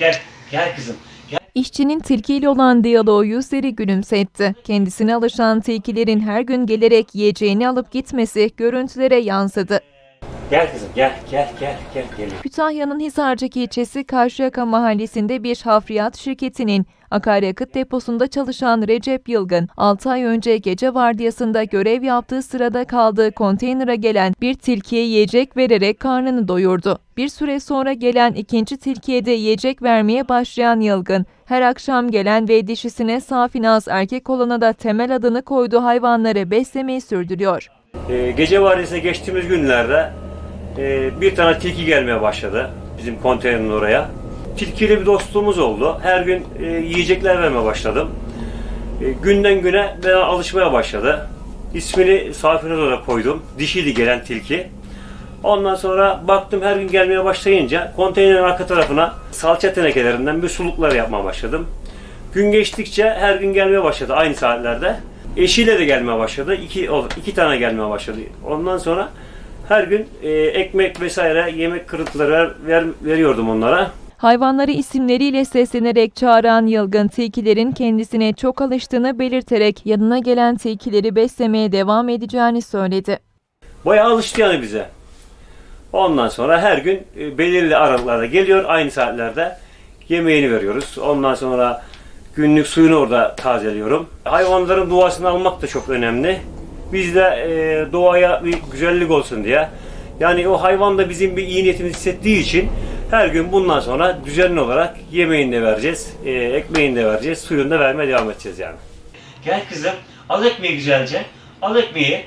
Gel, gel kızım. İşçinin tilkiyle olan diyaloğu yüzleri gülümsetti. Kendisine alışan tilkilerin her gün gelerek yiyeceğini alıp gitmesi görüntülere yansıdı. Gel kızım, gel, gel, gel, gel, gel. Kütahya'nın Hisarcık ilçesi Karşıyaka mahallesinde bir hafriyat şirketinin akaryakıt deposunda çalışan Recep Yılgın, 6 ay önce gece vardiyasında görev yaptığı sırada kaldığı konteynere gelen bir tilkiye yiyecek vererek karnını doyurdu. Bir süre sonra gelen ikinci tilkiye de yiyecek vermeye başlayan Yılgın, her akşam gelen ve dişisine safinaz erkek olana da temel adını koyduğu hayvanları beslemeyi sürdürüyor. Ee, gece vardiyasına geçtiğimiz günlerde e, bir tane tilki gelmeye başladı bizim konteynerin oraya. Tilkiyle bir dostluğumuz oldu. Her gün e, yiyecekler vermeye başladım. E, günden güne ben alışmaya başladı. İsmini Safinaz olarak koydum. Dişiydi gelen tilki. Ondan sonra baktım her gün gelmeye başlayınca konteynerin arka tarafına salça tenekelerinden bir suluklar yapmaya başladım. Gün geçtikçe her gün gelmeye başladı aynı saatlerde. Eşiyle de gelmeye başladı. İki, iki tane gelmeye başladı. Ondan sonra her gün e, ekmek vesaire yemek kırıntıları ver, ver- veriyordum onlara. Hayvanları isimleriyle seslenerek çağıran Yılgın tilkilerin kendisine çok alıştığını belirterek yanına gelen tilkileri beslemeye devam edeceğini söyledi. Bayağı alıştı yani bize. Ondan sonra her gün e, belirli aralıklarda geliyor aynı saatlerde yemeğini veriyoruz. Ondan sonra günlük suyunu orada tazeliyorum. Hayvanların duasını almak da çok önemli. Biz de e, doğaya bir güzellik olsun diye. Yani o hayvan da bizim bir iyi niyetimizi hissettiği için her gün bundan sonra düzenli olarak yemeğini de vereceğiz, e, ekmeğini de vereceğiz, suyunu da vermeye devam edeceğiz yani. Gel kızım, al ekmeği güzelce. Al ekmeği.